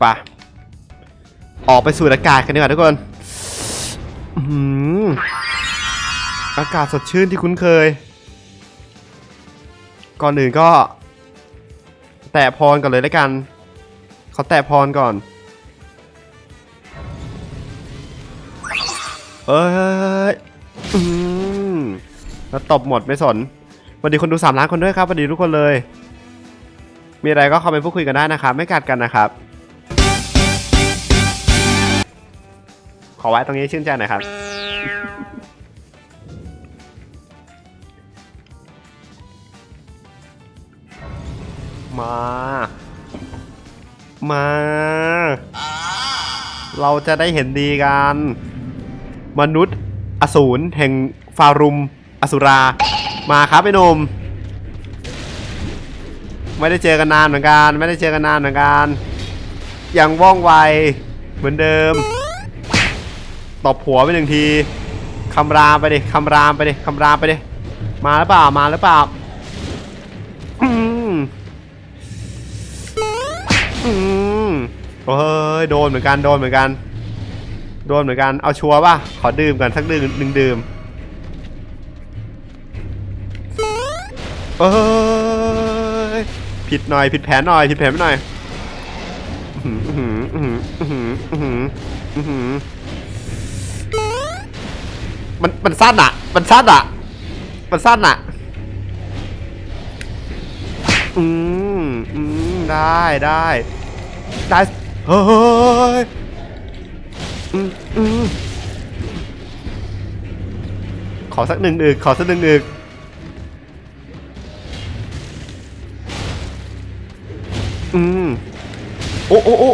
ไปะออกไปสูดอากาศกันดีกว่าทุกคนอากาศสดชื่นที่คุ้นเคย ก่อนอื่นก็ แตะพรก่อนเลยแล้วกัน เขาแตะพรก่อนเอ้ยแล้วตบหมดไม่สนวัสดีคนดู3ล้านคนด้วยครับวัสดีทุกคนเลย มีอะไรก็คอมเมนต์พูดคุยกันได้นะครับ ไม่กัดกันนะครับ ขอไว้ตรงนี้ชื่นใจหน่อยครับ มา มา เราจะได้เห็นดีกัน มนุษย์อสูรแห่งฟารุม อสุรา มาครับไอ้นม ไม่ได้เจอกันนานเหมือนกัน ไม่ได้เจอกันนานเหมือนกัน ยังว่องไวเหมือนเดิม ตบหัวไปหนึ่งทีคำรามไปดิคำรามไปดิคำรามไปดิมาหรือเปล่ามาหรือเปล่าอืมอืมโอ้ยโดนเหมือนกันโดนเหมือนกัน โดนเหมือนกันเอาชัวร์ป่ะขอดื่มกันสักดื่มหนึ่งดื่มเอ้ยผิดหน่อยผิดแผนหน่อยผิดแผนไปหน่อยอือหืออื้อหืออื้อหืออื้อหืออื้อหือ มันมันสั้นอะมันสั้นอะมันสั้นอะอืมอืมได้ได้ได้เฮ้ยอืมอืมขอสักหนึ่งอึกขอสักหนึ่งอึกอืมโอ้โอ้โอ้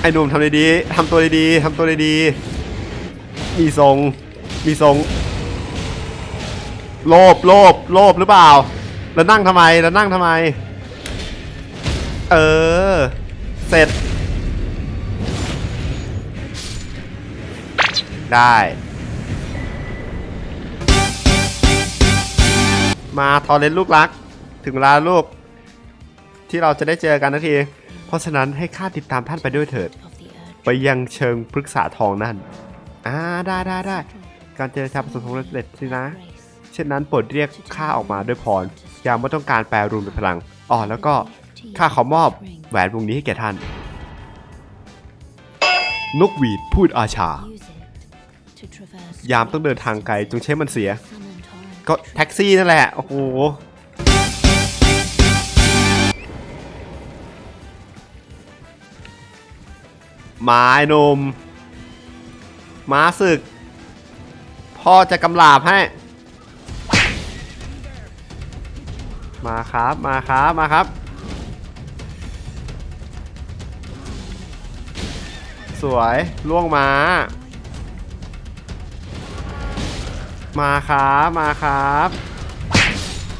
ไอ้หนุ่มทำดีๆทำตัวดีๆทำตัวดีๆ มีทรง มีทรง โลภโลภโลภหรือเปล่า แล้วนั่งทำไม แล้วนั่งทำไม เออ เสร็จ ได้ มาทอเลนลูกรัก ถึงเวลาลูก ที่เราจะได้เจอกันนาที เพราะฉะนั้นให้ข้าติดตามท่านไปด้วยเถิด ไปยังเชิงพฤกษาทองนั่น อ่าได้ได้ได้การเจรจาประสบความสำเร็จสินะ เช่นนั้นโปรดเรียกข้าออกมาด้วยพรยามว่าต้องการแปลรูปเป็นพลังอ๋อแล้วก็ข้าขอมอบแหวนวงนี้ให้แก่ท่าน นกหวีดพูดอาชา ยามต้องเดินทางไกลจงใช้มันเสีย ก็แท็กซี่นั่นแหละ โอ้โหมาไอ้หนม ม้าศึก พ่อจะกำลาบให้ มาครับ มาครับ มาครับ สวยล่วงมา มาครับ มาครับ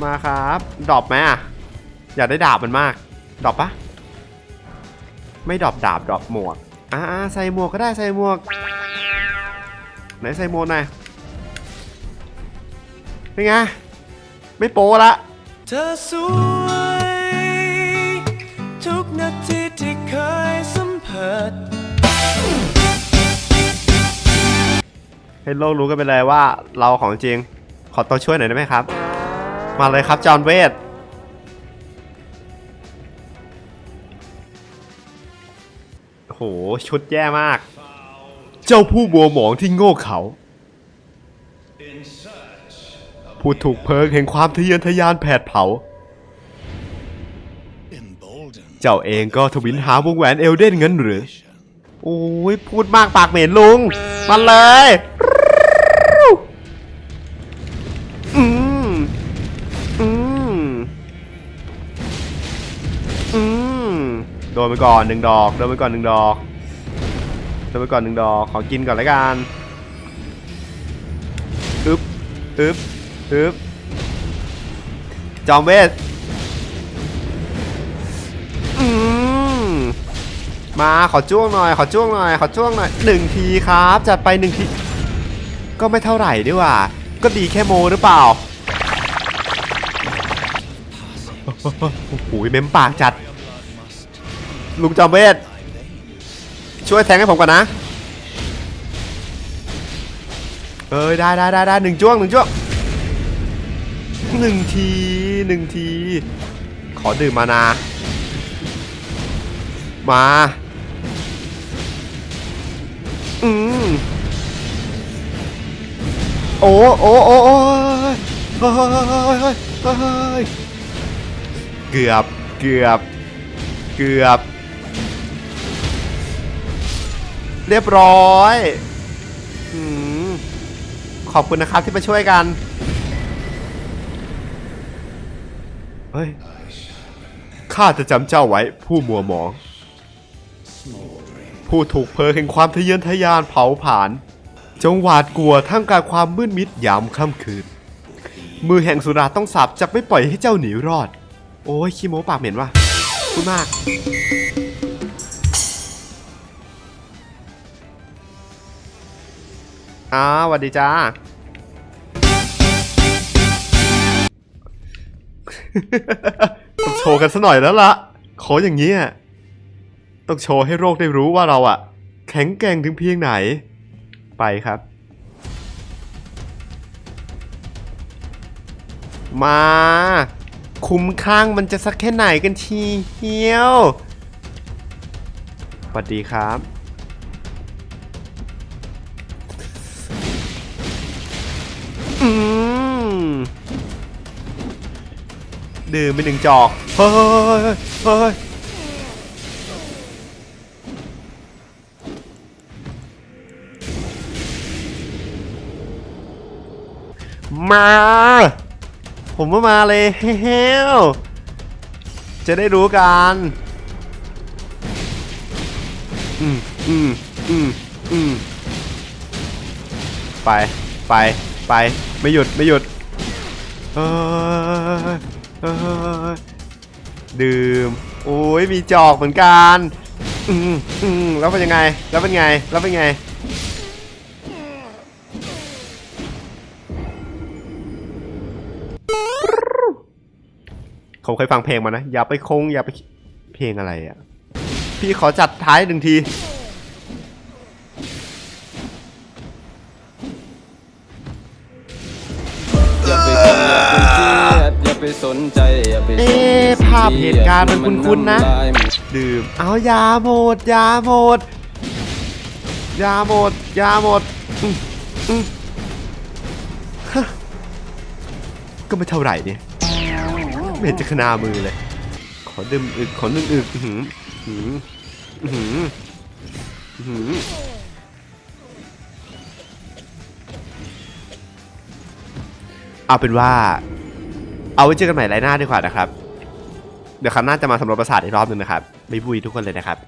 มาครับ ดรอปไหมอะ อยากได้ดาบมันมาก ดรอปปะไม่ดรอปดาบดรอปหมวกอ่าใส่หมวกก็ได้ใส่หมวก ไหนใส่หมวกหน่อยเป็นไง ไม่โป๊ละ เธอสวย ทุกนาทีที่เคยสัมผัส ให้โลกรู้กันไปเลยว่าเราของจริง ขอตัวช่วยหน่อยได้ไหมครับ มาเลยครับ จอห์นเวทโอ้โหชุดแย่มาก เจ้าผู้บัวหมองที่โง่เขาผู้ถูกเพลิงแห่งความทะเยอทะยานแผดเผา เจ้าเองก็ทวินหาวงแหวนเอลเดนเงินหรือ โอ้ยพูดมากปากเหม็นลุง มาเลยอืมอืมอืมโดนไปก่อนหนึ่งดอก โดนไปก่อนหนึ่งดอกโดน ไปก่อนหนึ่งดอก ขอกินก่อนล้วกันอึ๊บอึ๊บอึ๊บจอมเวทมาขอจ้วงหน่อย ขอจ้วงหน่อย ขอจ้วงหน่อยหนึ่งทีครับ จัดไปหนึ่งที ก็ไม่เท่าไหร่ดีกว่า ก็ดีแค่โมหรือเปล่า โอ้โหเม้มปากจัด ลุงจอมเวท ช่วยแทงให้ผมก่อนนะเอ้ยได้ได้ได้ได้หนึ่งจ้วงหนึ่งจ้วงหนึ่งทีหนึ่งที ขอดื่มมานา มา อืมโอ้โอ้โอ้โอ้ยเฮ้ยเฮ้ยเฮ้ยเฮ้ยเกือบ เกือบ เกือบ เรียบร้อยอขอบคุณนะครับที่มาช่วยกัน เฮ้ย ข้าจะจำเจ้าไว้ผู้มัวหมอง ผู้ถูกเพลิงแห่งความทะเยอทะยานเผาผลาญจงหวาดกลัวท่ามกลางความมืดมิดยามค่ำคืน มือแห่งสุราต้องสาบจะไม่ปล่อยให้เจ้าหนีรอด โอ้ยขี้โม้ปากเหม็นว่ะพูดมาก อ้าวสวัสดีจ้า ต้องโชว์กันซะหน่อยแล้วละขออย่างนี้อะต้องโชว์ให้โรคได้รู้ว่าเราอะแข็งแกร่งถึงเพียงไหน ไปครับ มา คุ้มข้างมันจะสักแค่ไหนกันทีเฮียวสวัสดีครับ ดื่มไปหนึ่งจอกเฮ้ยเฮ้ยมา ผมว่มาเลยเฮลจะได้รู้กันอืมอืมอืมอืมไป ไป ไปไม่หยุดไม่หยุดเฮ้ยเฮ้ยดื่มโอ้ยมีจอกเหมือนกันอืมอืมแล้วเป็นยังไงแล้วเป็นไงแล้วเป็นไงผมเคยฟังเพลงมานะ อย่าไปคงอย่าไปเพลงอะไรอะ่ะ พี่ขอจัดท้ายหนึ่งที ไปสนใจอย่าไปเอ๊ะภาพเหตุการณ์มันคุ้นๆนะ ดื่ม เอายาหมดยาหมดยาหมดยาหมดอืมอืมฮะก็ไม่เท่าไหร่เนี่ยไม่เห็นจะขนามือเลย ขอดื่มอึกขอนึ่งอึกอื้อหืออื้อหืออื้อหืออื้อหือเอาเป็นว่า เอาไว้เจอกันใหม่ไลน์หน้าดีกว่านะครับ เดี๋ยวครั้งหน้าจะมาสำรวจปราสาทอีกรอบหนึ่งนะครับไม่บุยทุกคนเลยนะครับ